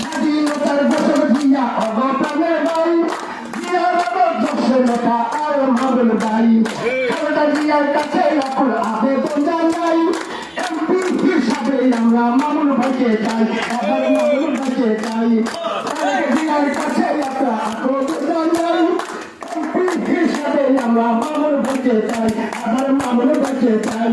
স্বাধীনতার বছর দিয়া অগপনে জিয়ার দর্শ নেতা আর মামুন ভাই খালেদা জিয়ার কাছে এখন আবেদন জানাই। এমপি হিসাবে আমরা মামুন ভাইকে চাই এবার মামুন ভাইকে চাই। খালেদা জিয়ার কাছে একটা আবেদন জানাই। এমপি হিসাবে আমরা মামুন ভাইকে চাই এবার মামুন ভাইকে চাই।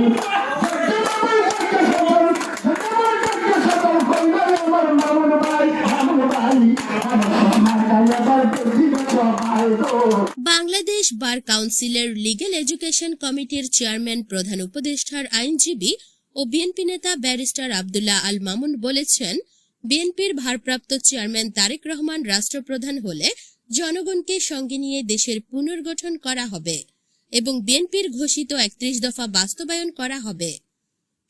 বাংলাদেশ বার কাউন্সিলের লিগ্যাল এডুকেশন কমিটির চেয়ারম্যান প্রধান উপদেষ্টার আইনজীবী ও বিএনপি নেতা ব্যারিস্টার আবদুল্লাহ আল মামুন বলেছেন, বিএনপির ভারপ্রাপ্ত চেয়ারম্যান তারেক রহমান রাষ্ট্রপ্রধান হলে জনগণকে সঙ্গে নিয়ে দেশের পুনর্গঠন করা হবে এবং বিএনপির ঘোষিত একত্রিশ দফা বাস্তবায়ন করা হবে।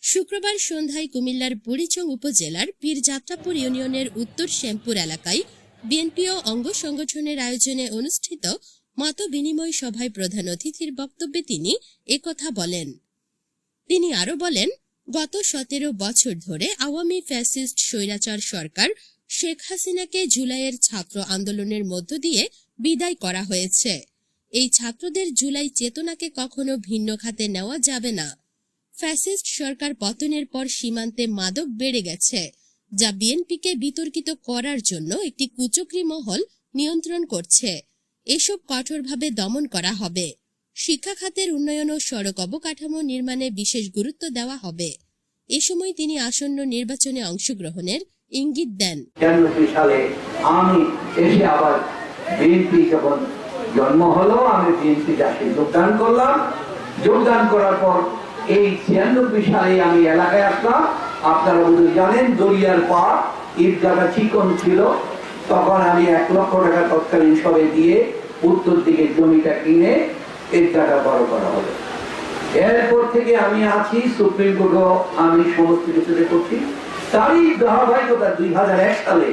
শুক্রবার সন্ধ্যায় কুমিল্লার বুড়িচং উপজেলার পীরযাত্রাপুর ইউনিয়নের উত্তর শ্যামপুর এলাকায় বিএনপি ও অঙ্গ সংগঠনের আয়োজনে অনুষ্ঠিত মত বিনিময় সভায় প্রধান অতিথির বক্তব্যে তিনি একথা বলেন। তিনি আরও বলেন, গত সতেরো বছর ধরে আওয়ামী ফ্যাসিস্ট স্বৈরাচার সরকার শেখ হাসিনাকে জুলাইয়ের ছাত্র আন্দোলনের মধ্য দিয়ে বিদায় করা হয়েছে। এই ছাত্রদের জুলাই চেতনাকে কখনো ভিন্ন খাতে নেওয়া যাবে না। ফ্যাসিস্ট সরকার পতনের পর সীমান্তে মাদক বেড়ে গেছে, যা বিএনপিকে বিতর্কিত করার জন্য একটি কুচক্রী মহল নিয়ন্ত্রণ করছে। এসব কঠোরভাবে দমন করা হবে। শিক্ষা খাতের উন্নয়ন ও সড়ক অবকাঠামো নির্মাণে বিশেষ গুরুত্ব দেওয়া হবে। এ সময় তিনি আসন্ন নির্বাচনে অংশগ্রহণের ইঙ্গিত দেন। সালে আমি এসে আবার বিএনপি যখন জন্ম হলো, আমি বিএনপি চাষে যোগদান করলাম। যোগদান করার পর এই ছিয়ানব্বই সালে আমি এলাকায় আসলাম। আপনারা জানেন, দরিয়ার পা ঈদগাটা চিকন ছিল। তখন আমি এক লক্ষ টাকা তৎকালীন সবে দিয়ে উত্তর দিকে জমিটা কিনে ঈদগাটা বড় করা হলো। এরপর থেকে আমি আছি, সুপ্রিম কোর্টও আমি সমস্ত কিছুতে করছি। তারই ধারাবাহিকতা দুই হাজার এক সালে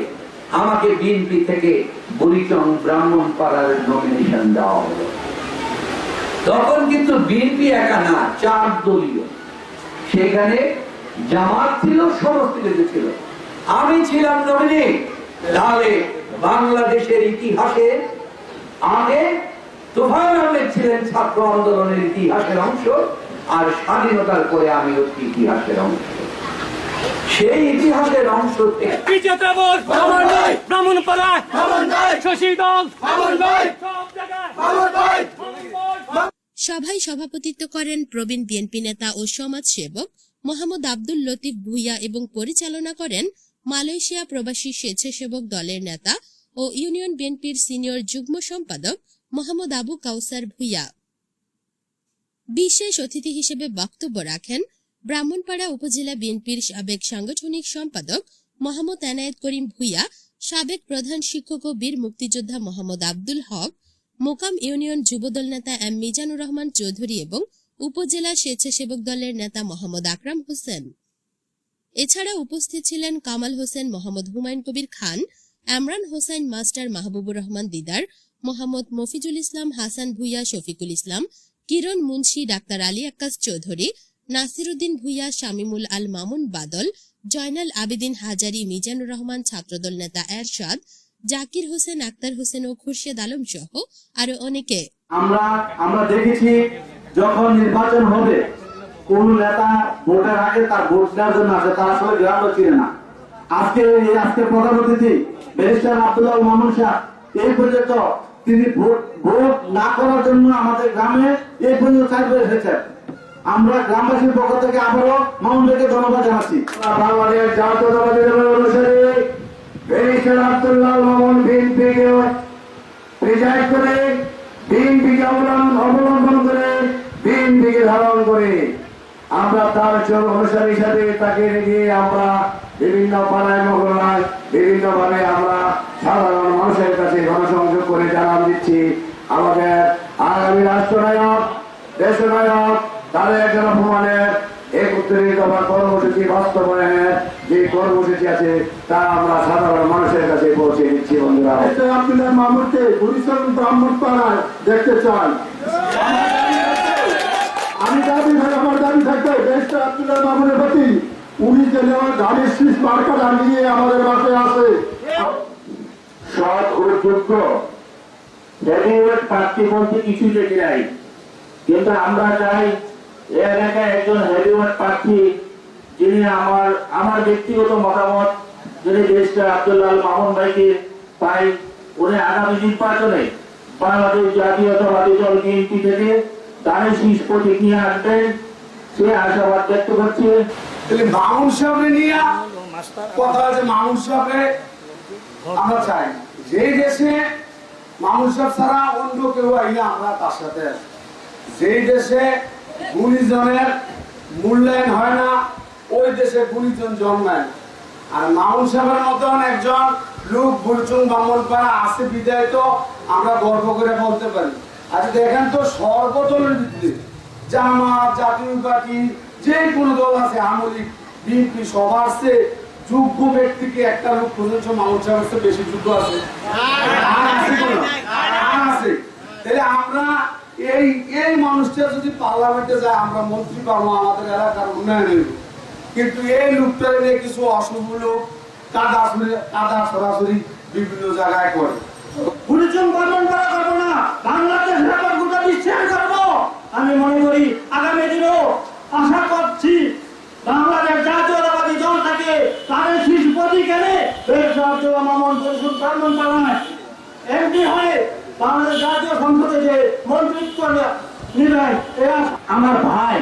আমাকে বিএনপি থেকে বুড়িচং ব্রাহ্মণ পাড়ার নমিনেশন দেওয়া হলো। তখন কিন্তু বিএনপি একা না, চার দলীয়। সেখানে জামাত ছিল, সমস্ত কিছু ছিল। আমি ছিলাম নমিনি তাহলে বাংলাদেশের ইতিহাসে আগে তুফান আহমেদ ছিলেন ছাত্র আন্দোলনের ইতিহাসের অংশ আর স্বাধীনতার পরে আমি হচ্ছি ইতিহাসের অংশ। সেই ইতিহাসের অংশ সভায় সভাপতিত্ব করেন প্রবীণ বিএনপি নেতা ও সমাজ সেবক মোহাম্মদ আব্দুল লতিফ ভুইয়া এবং পরিচালনা করেন মালয়েশিয়া প্রবাসী স্বেচ্ছাসেবক দলের নেতা ও ইউনিয়ন বিএনপির সিনিয়র যুগ্ম সম্পাদক মোহাম্মদ আবু কাউসার ভুইয়া। বিশেষ অতিথি হিসেবে বক্তব্য রাখেন ব্রাহ্মণপাড়া উপজেলা বিএনপির সাবেক সাংগঠনিক সম্পাদক মোহাম্মদ এনায়েত করিম ভুইয়া, সাবেক প্রধান শিক্ষক ও বীর মুক্তিযোদ্ধা মোহাম্মদ আব্দুল হক, মোকাম ইউনিয়ন যুবদল নেতা এম মিজানুর রহমান চৌধুরী এবং উপজেলা স্বেচ্ছাসেবক দলের নেতা মোহাম্মদ আকরাম হোসেন। এছাড়া উপস্থিত ছিলেন কামাল হোসেন, মোহাম্মদ হুমায়ুন কবির খান, আমরান হোসেন, মাস্টার মাহবুবুর রহমান দিদার, মোহাম্মদ মফিজুল ইসলাম, হাসান ভুইয়া, শফিকুল ইসলাম, কিরণ মুন্সি, ডাক্তার আলী আক্কাস চৌধুরী, নাসিরুদ্দিন ভুইয়া, শামিমুল আল মামুন বাদল, জয়নাল আবেদিন হাজারি, মিজানুর রহমান, ছাত্রদল নেতা এরশাদ, জাকির হোসেন, আক্তার হোসেন ও খুরশেদ আলম সহ আরও অনেকে। আমরা আমরা দেখেছি যখন নির্বাচন হবে কোন নেতা ভোটের আগে তার ভোট দেওয়ার জন্য আসে, তার আসলে গ্রামও চিনে না। আজকে আজকে প্রধান অতিথি, ব্যারিস্টার আব্দুল্লাহ মামুন শাহ, এই পর্যন্ত তিনি ভোট ভোট না করার জন্য আমাদের গ্রামে এই পর্যন্ত চাইতে এসেছেন। আমরা গ্রামবাসীর পক্ষ থেকে আবারও মামুনকে ধন্যবাদ জানাচ্ছি। ব্যারিস্টার আব্দুল্লাহ মামুন বিএনপিকে প্রেজাইড করে, বিএনপিকে অবলম্বন করে বিএনপিকে ধারণ করে। আমরা তার চোখ অনুসারী হিসাবে তাকে রেখে আমরা বিভিন্ন পাড়ায় মহলায় বিভিন্ন ভাবে আমরা সাধারণ মানুষের কাছে গণসংযোগ করে জানান দিচ্ছি। আমাদের আগামী রাষ্ট্রনায়ক, দেশনায়ক তাদের জনপ্রমাণের একত্রিত দফা কর্মসূচি বাস্তবায়নের যে কর্মসূচি আছে, তা আমরা সাধারণ মানুষের কাছে পৌঁছে দিচ্ছি, বন্ধুরা। আব্দুল্লাহ মাহমুদকে পরিশ্রম ব্রাহ্মণ পাড়ায় দেখতে চাই আমি দাবি আমার দাবি থাকবে দেশটা আব্দুল্লাহ মাহমুদের প্রতি। উনি যেন ধানের শীষ মার্কাটা নিয়ে আমাদের মাঠে আসে সৎ ও যোগ্য। প্রার্থী বলতে দেখি নাই। কিন্তু আমরা চাই একজন হেভিওয়েট প্রার্থী, যিনি আমার আমার ব্যক্তিগত মতামত, যিনি দেশটা আব্দুল্লাহ মামুন ভাইকে পাই। উনি আগামী নির্বাচনে বাংলাদেশ জাতীয়তাবাদী দল বিএনপি থেকে যে দেশে গুণীজনের মূল্যায়ন হয় না, ওই দেশে গুণীজন জন্মায় আর মামুন সাহেবের মতন একজন লোক বুলচুং বামন পাড়া আছে বিদায় তো, আমরা গর্ব করে বলতে পারি। আজ দেখেন তো সর্বদলের ভিত্তিতে জামাত, জাতীয় পার্টি, যে কোনো দল আছে আমলি বিএনপি সবার যোগ্য ব্যক্তিকে একটা লোক বেশি যোগ্য আছে। আছে? আর তাহলে আমরা এই এই মানুষটা যদি পার্লামেন্টে যায়, আমরা মন্ত্রী পাবো আমাদের এলাকার কিন্তু এই লোকটা নিয়ে কিছু কাদা কাদা সরাসরি বিভিন্ন জায়গায় করে বাংলাদেশ ব্যাপার গোটা বিশ্বের করব। আমি মনে করি আগামী দিনেও আশা করছি বাংলাদেশ জাতীয়তাবাদী দল থাকে তাদের শীর্ষ প্রতীকেনে মামন পরিষদ পালন। পালায় এমপি হয়ে বাংলাদেশ জাতীয় সংসদে যে মন্ত্রিত্ব আশা- আমার ভাই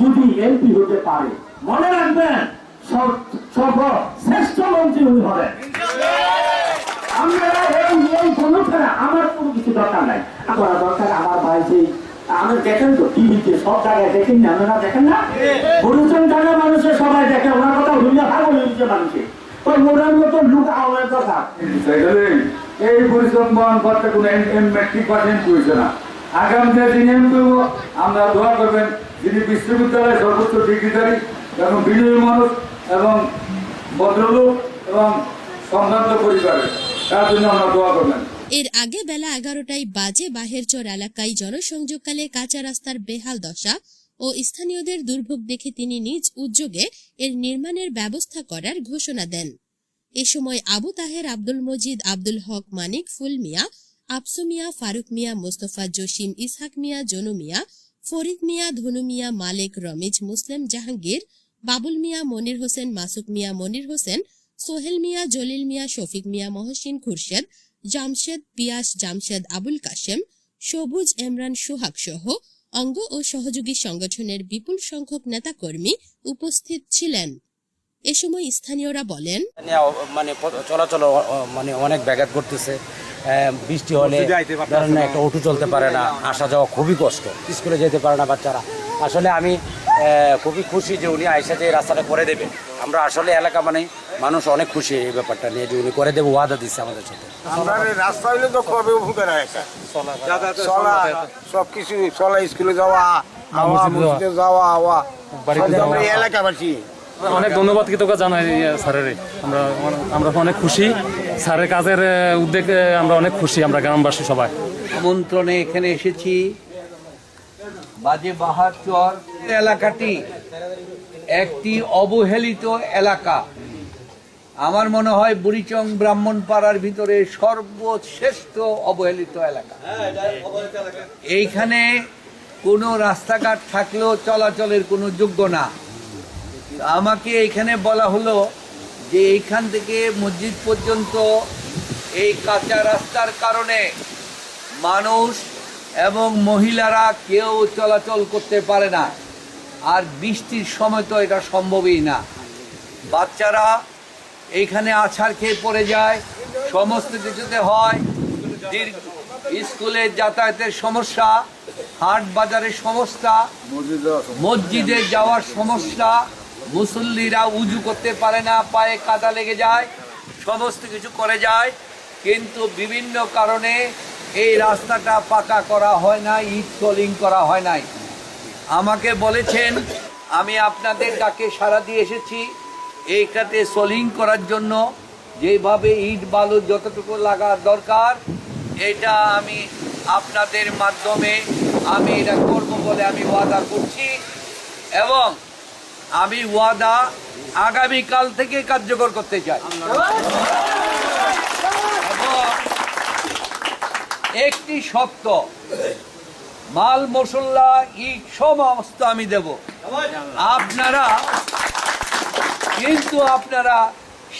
যদি এমপি হতে পারে, মনে রাখবেন সর্বশ্রেষ্ঠ মন্ত্রী উনি হবেন আমরা এই এই আমার কোনো কিছু দরকার নাই। আমার দরকার আমার ভাই যে দেখেন তো টিভিতে সব জায়গায় দেখেন না, আপনারা দেখেন না? গুরুজন মানুষের সবাই দেখে, ওনার কথা হইলে পাগল হয়েছে মানুষে। ওই মোড়ার মতো লুক আমার দরকার এই পরিশ্রম বহন করতে কোনো মেট্রিক পার্সেন্ট হয়েছে না। আগামী দিন করব আমরা দোয়া করবেন, যিনি মানুষ এবং ভদ্রলোক এবং সম্ভ্রান্ত পরিবারের, তার জন্য আমরা দোয়া করবেন। এর আগে বেলা এগারোটায় বাজে বাহেরচর এলাকায় জনসংযোগকালে কাঁচা রাস্তার বেহাল দশা ও স্থানীয়দের দুর্ভোগ দেখে তিনি নিজ উদ্যোগে এর নির্মাণের ব্যবস্থা করার ঘোষণা দেন। এ সময় আবু তাহের, আব্দুল মজিদ, আব্দুল হক, মানিক, ফুল মিয়া, আফসু মিয়া, ফারুক মিয়া, মোস্তফা জসিম, ইসহাক মিয়া, জনু মিয়া, ফরিদ মিয়া, ধনু মিয়া, মালেক রমিজ, মুসলিম জাহাঙ্গীর, বাবুল মিয়া, মনির হোসেন, মাসুক মিয়া, মনির হোসেন, সোহেল মিয়া, জলিল মিয়া, শফিক মিয়া, মহসিন খুরশেদ জামশেদ পিয়াস জামশেদ আবুল কাশেম সবুজ এমরান সোহাগ সহ অঙ্গ ও সহযোগী সংগঠনের বিপুল সংখ্যক নেতাকর্মী উপস্থিত ছিলেন। এ সময় স্থানীয়রা বলেন মানে চলাচল মানে অনেক ব্যাঘাত করতেছে আহ, বৃষ্টি হলে ধরেন একটা অটো চলতে পারে না আসা যাওয়া খুবই কষ্ট স্কুলে যেতে পারে না বাচ্চারা। আসলে আমি আহ, খুবই খুশি যে উনি আইসা যে রাস্তাটা করে দেবে আমরা আসলে এলাকা মানে মানুষ অনেক খুশি এই ব্যাপারটা নিয়ে যে উনি করে দেবো ওয়াদা দিচ্ছে আমাদের সাথে। আমরা রাস্তা হইলে তো খুবই উপকার চলা সব কিছু চলা স্কুলে যাওয়া আওয়া মসজিদে যাওয়া। আওয়া এলাকাবাসী। অনেক ধন্যবাদ কৃতজ্ঞতা জানাই স্যারের। আমরা আমরা অনেক খুশি। স্যারের কাজের উদ্যোগে আমরা অনেক খুশি আমরা গ্রামবাসী সবাই। আমন্ত্রণে এখানে এসেছি। বাজে বাহার চর এলাকাটি একটি অবহেলিত এলাকা। আমার মনে হয় বুড়িচং ব্রাহ্মণ পাড়ার ভিতরে সর্বশ্রেষ্ঠ অবহেলিত এলাকা। এইখানে কোনো রাস্তাঘাট থাকলেও চলাচলের কোনো যোগ্য না। আমাকে এখানে বলা হলো যে এইখান থেকে মসজিদ পর্যন্ত এই কাঁচা রাস্তার কারণে মানুষ এবং মহিলারা কেউ চলাচল করতে পারে না। আর বৃষ্টির সময় তো এটা সম্ভবই না। বাচ্চারা এইখানে আছাড় খেয়ে পড়ে যায়, সমস্ত কিছুতে হয়। দীর্ঘ স্কুলে যাতায়াতের সমস্যা, হাট বাজারের সমস্যা, মসজিদে যাওয়ার সমস্যা, মুসল্লিরা উজু করতে পারে না, পায়ে কাদা লেগে যায়, সমস্ত কিছু করে যায়। কিন্তু বিভিন্ন কারণে এই রাস্তাটা পাকা করা হয় না ইট কলিং করা হয় নাই। আমাকে বলেছেন, আমি আপনাদের ডাকে সাড়া দিয়ে এসেছি। এইটাতে সলিং করার জন্য যেভাবে ইট বালু যতটুকু লাগার দরকার, এটা আমি আপনাদের মাধ্যমে আমি এটা করব বলে আমি ওয়াদা করছি। এবং আমি ওয়াদা আগামীকাল থেকে কার্যকর করতে চাই। একটি সত্য মাল মশলা, ইট, সমস্ত আমি দেব। আপনারা কিন্তু আপনারা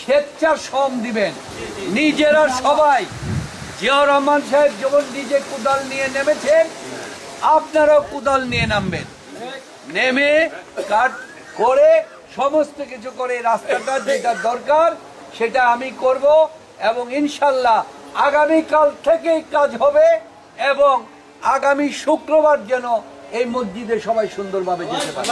স্বেচ্ছার শ্রম দিবেন। নিজেরা সবাই জিয়াউর রহমান সাহেব যখন নিজে কোদাল নিয়ে নেমেছেন, আপনারাও কোদাল নিয়ে নামবেন। নেমে কাট করে সমস্ত কিছু করে রাস্তাটা যেটা দরকার সেটা আমি করব এবং ইনশাল্লাহ আগামীকাল থেকেই কাজ হবে এবং আগামী শুক্রবার যেন এই মসজিদে সবাই সুন্দরভাবে যেতে পারে।